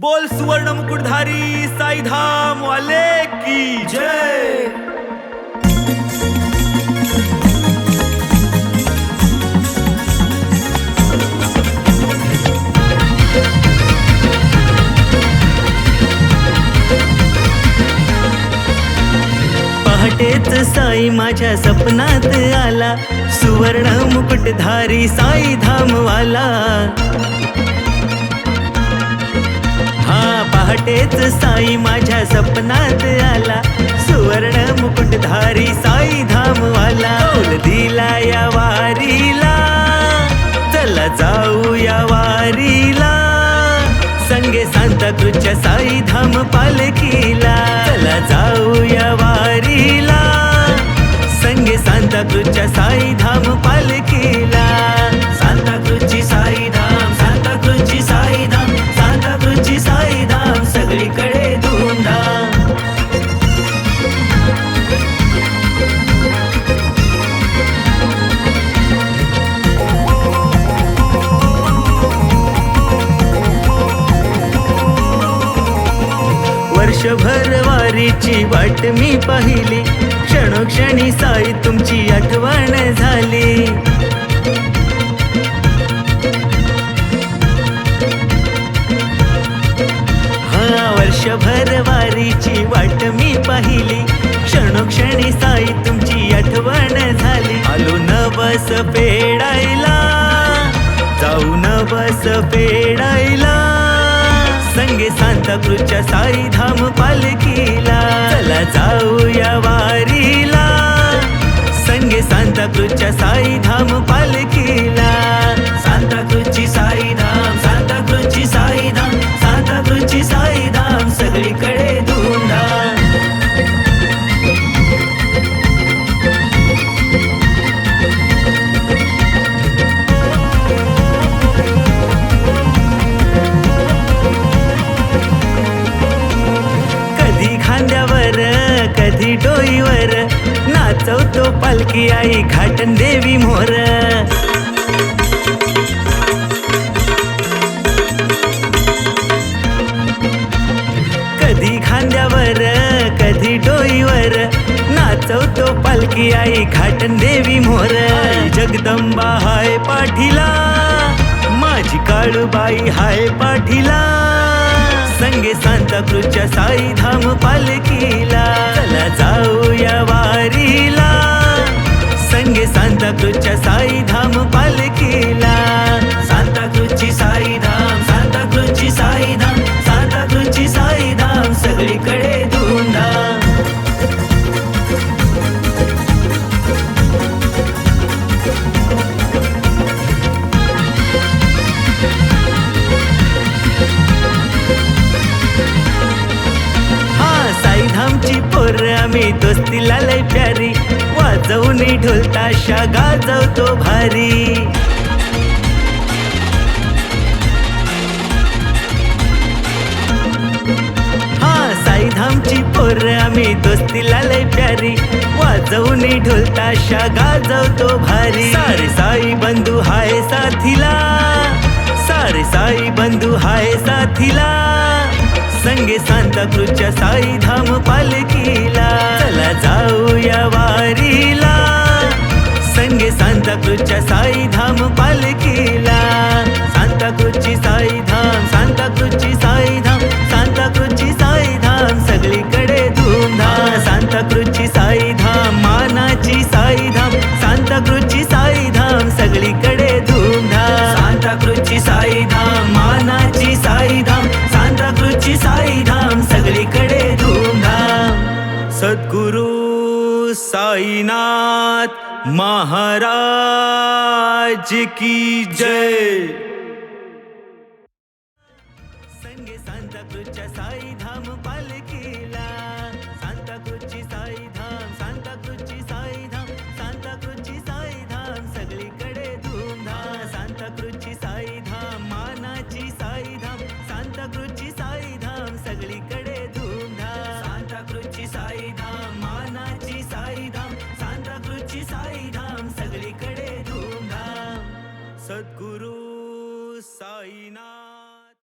बोल सुवर्ण मुकुटधारी साईधाम वाले की जय? पहाटेच साई माझ्या सपनात आला सुवर्ण मुकुटधारी साई धामवाला पहाटेच साई माझ्या सपनात आला. सुवर्ण मुकुटधारी साई धामवाला. कौल दिला या वारीला. चला जाऊ या वारीला. संगे सांताक्रूजच्या साई धाम पालखीला. चला जाऊ या वारीला. संगे सांताक्रूजच्या साई धाम वर्षभर वारीची वाट मी पाहिली. क्षणोक्षणी साई तुमची आठवण झाली. हा वर्षभर वारीची वाट मी पाहिली. क्षणोक्षणी साई तुमची आठवण झाली. आलो न बस पेडायला जाऊ न बस पेडायला संगे सांताक्रूजच्या साई धाम पालखीला. चला जाऊया वारीला. संगे सांताक्रूजच्या साई धाम पालखीला. डोईवर नाचवतो पालखी आई घाटन देवी मोर. कधी खांद्यावर कधी डोईवर नाचवतो पालखी आई घाटन देवी मोर. जगदंबा हाय पाठीला माझी काळूबाई हाय पाठीला. संगे सांताक्रूजच्या साई धाम पालखीला. आम्ही दोस्तीला लय प्यारी. वाजवून ढोलताशा गाजवतो भारी. हा साईधामची पोर आम्ही दोस्तीला लय प्यारी. वाजवून ढोलताशा गाजवतो भारी. सारे साई बंधू हाय साथीला. सारे साई बंधू हाय साथीला. संगे सांताक्रूजच्या साई धाम पालखीला. चला जाऊया वारीला. संगे सांताक्रूजच्या साई धाम पालखीला. सांताक्रूजची साई धाम सांताक्रूजची साई धाम सांताक्रूजची साई धाम सगळीकडे धूमधाम. सांताक्रूजची साई धाम मानाची साई धाम सांताक्रूजची साई धाम सगळीकडे धूमधाम. सांताक्रूजची साई धाम मानाची साई जागृतची सांताक्रूजची साई धाम सगळीकडे धूमधाम. सद्गुरु साईनाथ महाराज की जय. संगे सांताक्रूजच्या साई धाम पालखीला सांताक्रूजची